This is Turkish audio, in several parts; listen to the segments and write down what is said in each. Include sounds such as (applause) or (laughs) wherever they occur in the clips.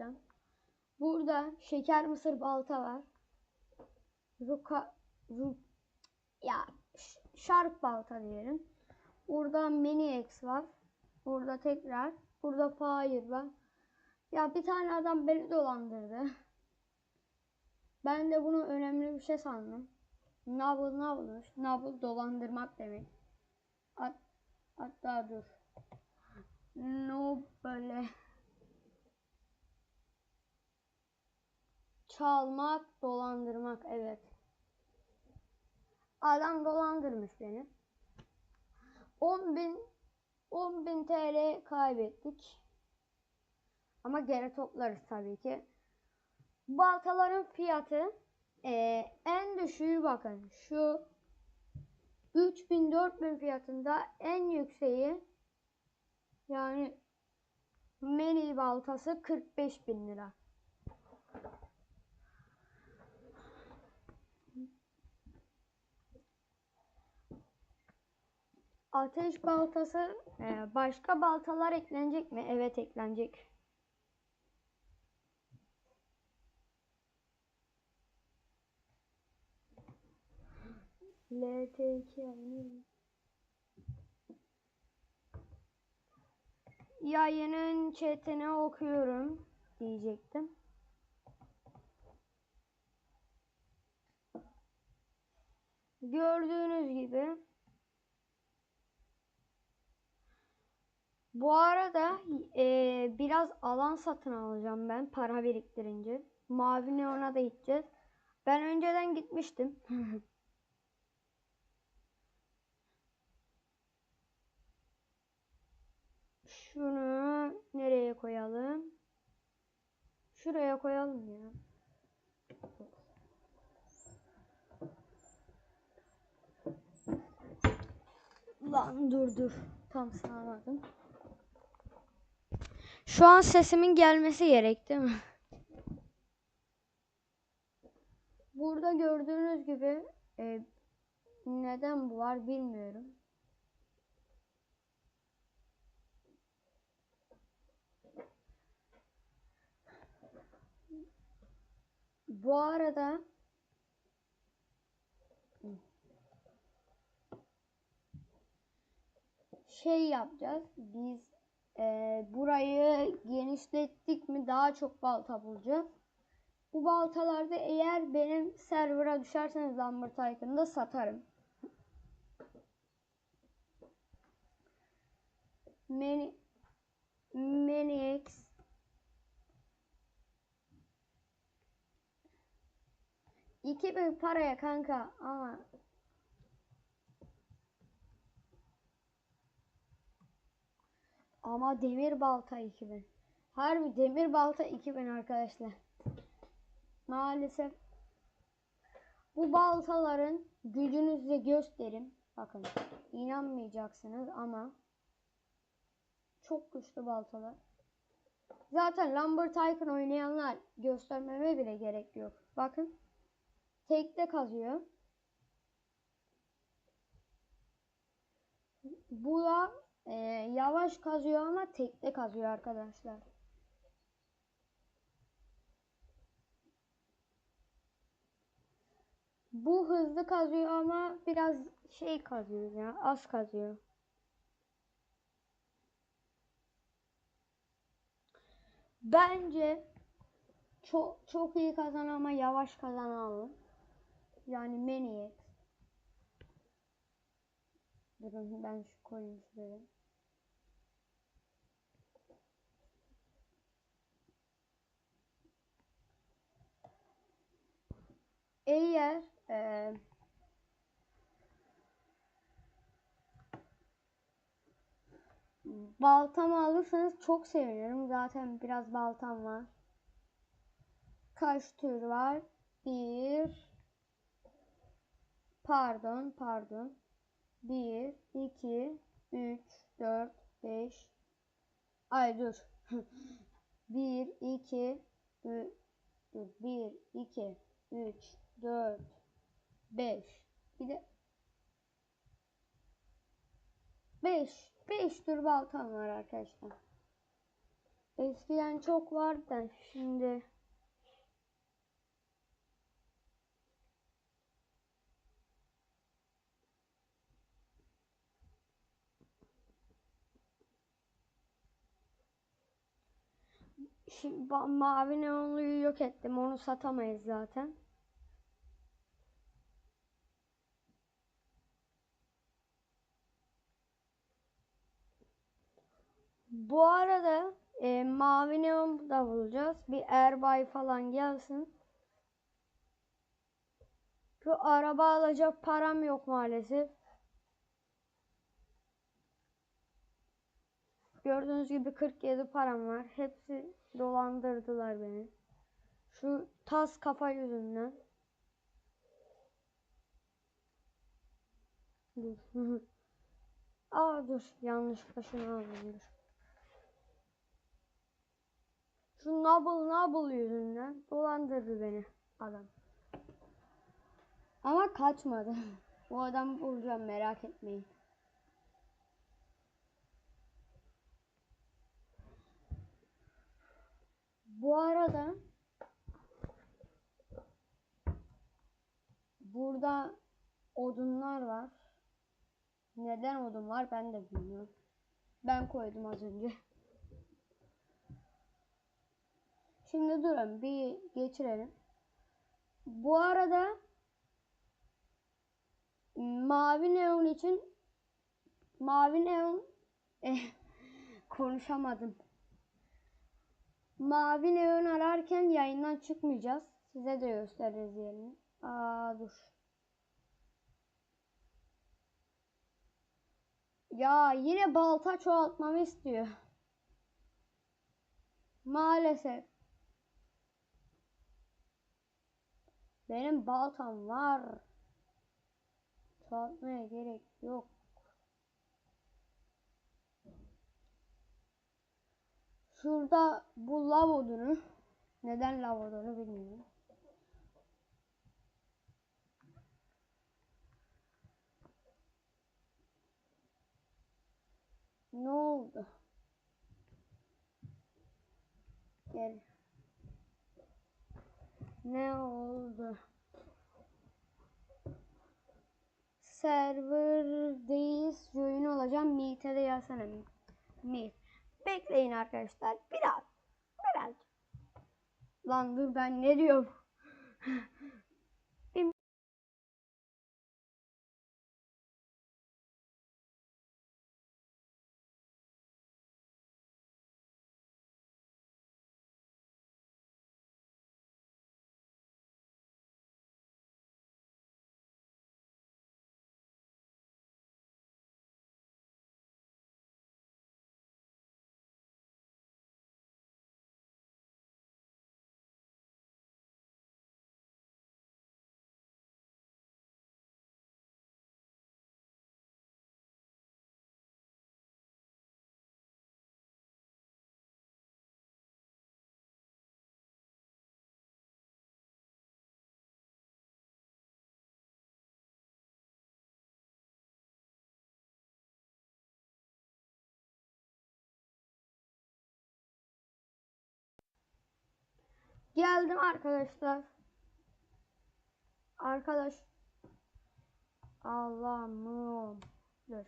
yapacağım. Burada şeker mısır balta var. Ruka, ru, ya ş- sharp balta diyelim. Burada mini X var. Burada tekrar. Burada fire var. Ya bir tane adam beni dolandırdı. Ben de bunu önemli bir şey sandım. Nabıl nabılmış. Nabıl dolandırmak demek. Hat, hatta dur. No böyle. Çalmak, dolandırmak evet. Adam dolandırmış beni. 10 bin 10 bin TL kaybettik. Ama geri toplarız tabii ki. Baltaların fiyatı eee, en düşüğü bakın şu 3000 4000 fiyatında en yükseği yani mini baltası 45 bin lira. Ateş baltası eee, başka baltalar eklenecek mi? Evet eklenecek. LT2 aynı. Yayının chatini okuyorum diyecektim. Gördüğünüz gibi bu arada eee, biraz alan satın alacağım ben para biriktirince. Mavi Neon'a da gideceğiz. Ben önceden gitmiştim. (laughs) Şunu nereye koyalım? Şuraya koyalım ya. Lan dur dur. Tam sağladım. Şu an sesimin gelmesi gerek değil mi? Burada gördüğünüz gibi e, neden bu var bilmiyorum. Bu arada şey yapacağız. Biz e, burayı genişlettik mi daha çok balta bulacağız. Bu baltalarda eğer benim server'a düşerseniz Lambert Tycoon'da satarım. Many Many İki bin paraya kanka ama ama demir balta 2000. Harbi demir balta 2000 arkadaşlar. Maalesef bu baltaların gücünü size gösterim. Bakın inanmayacaksınız ama çok güçlü baltalar. Zaten Lambert Tycoon oynayanlar göstermeme bile gerek yok. Bakın. Tekte kazıyor. Bu da e, yavaş kazıyor ama tekte kazıyor arkadaşlar. Bu hızlı kazıyor ama biraz şey kazıyor ya az kazıyor. Bence çok çok iyi kazanan ama yavaş kazanan alın. Yani Maniac. Durun ben şu koyayım şuraya. Eğer e, baltamı alırsanız çok sevinirim. Zaten biraz baltam var. Kaç tür var? Bir Pardon, pardon. 1, 2, 3, 4, 5. Ay dur. (laughs) 1, 2, dur. 1, 2, 3, 4, 5. Bir de 5. 5 tür baltam var arkadaşlar. Eskiden çok vardı şimdi Şimdi mavi neonluyu yok ettim. Onu satamayız zaten. Bu arada e, mavi neon da bulacağız. Bir Erbay falan gelsin. Şu araba alacak param yok maalesef. Gördüğünüz gibi 47 param var. Hepsi dolandırdılar beni. Şu tas kafa yüzünden. Dur. (laughs) Aa dur. Yanlışlıkla şunu aldım dur. Şu Nubble Nubble yüzünden dolandırdı beni adam. Ama kaçmadı. O adamı bulacağım merak etmeyin. Bu arada burada odunlar var. Neden odun var ben de bilmiyorum. Ben koydum az önce. Şimdi durun bir geçirelim. Bu arada mavi neon için mavi neon eh, konuşamadım. Mavi neon ararken yayından çıkmayacağız. Size de gösteririz yerini. Aa dur. Ya yine balta çoğaltmamı istiyor. Maalesef. Benim baltam var. Çoğaltmaya gerek yok. Şurada bu lav odunu. Neden lav odunu bilmiyorum. Ne oldu? Gel. Ne oldu? Server'deyiz. Join olacağım. Meet'e de yazsana. Meet. Bekleyin arkadaşlar. Biraz. Biraz. Lan dur ben ne diyorum? (laughs) Geldim arkadaşlar. Arkadaş. Allah'ım. Dur.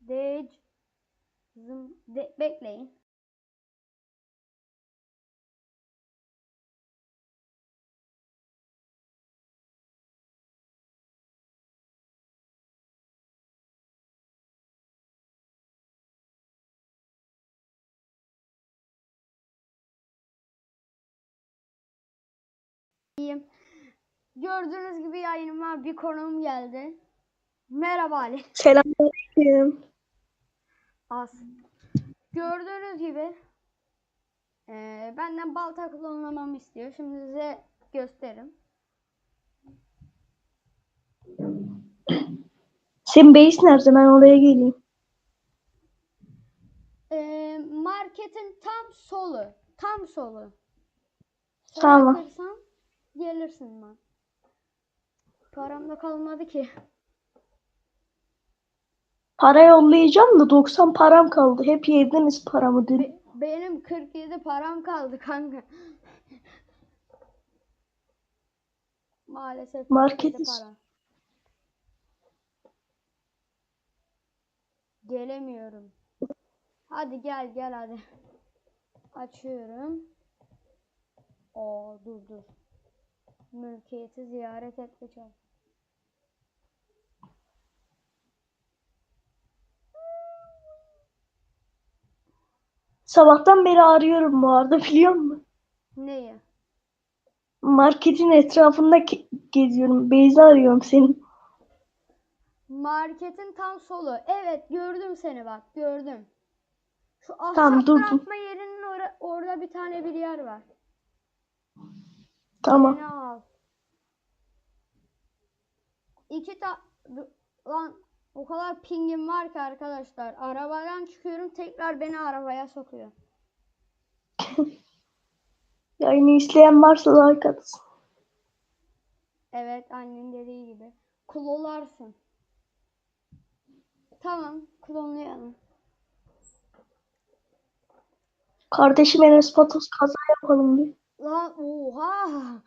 Dej. Zım. De, bekleyin. İyiyim. Gördüğünüz gibi yayınıma bir konuğum geldi. Merhaba Ali. Selamünaleyküm. Az. Gördüğünüz gibi eee, benden balta kullanmamı istiyor. Şimdi size gösteririm. Senin base nerede? Ben oraya geleyim. Eee, marketin tam solu. Tam solu. Sola Tamam. kırsan gelirsin ben. Param da kalmadı ki. Para yollayacağım da 90 param kaldı. Hep yediniz paramı dün. Be- Benim 47 param kaldı kanka. Maalesef 47 Marketiz. para. Gelemiyorum. Hadi gel gel hadi. Açıyorum. Oo dur dur. Mülkiyeti ziyaret et geçer. Sabahtan beri arıyorum bu arada biliyor musun? Neyi? Marketin etrafında ge- geziyorum. Beyza arıyorum seni. Marketin tam solu. Evet gördüm seni bak gördüm. Şu ahşap Tamam, bırakma yerinin ora- orada bir tane bir yer var. Tamam. Beni al. İki ta... Lan o kadar pingim var ki arkadaşlar. Arabadan çıkıyorum tekrar beni arabaya sokuyor. (laughs) Yayını izleyen varsa like atsın. Evet annen dediği gibi. Klonlarsın. Tamam klonlayalım. Kardeşim Enes Patos kaza yapalım bir. Lan oha.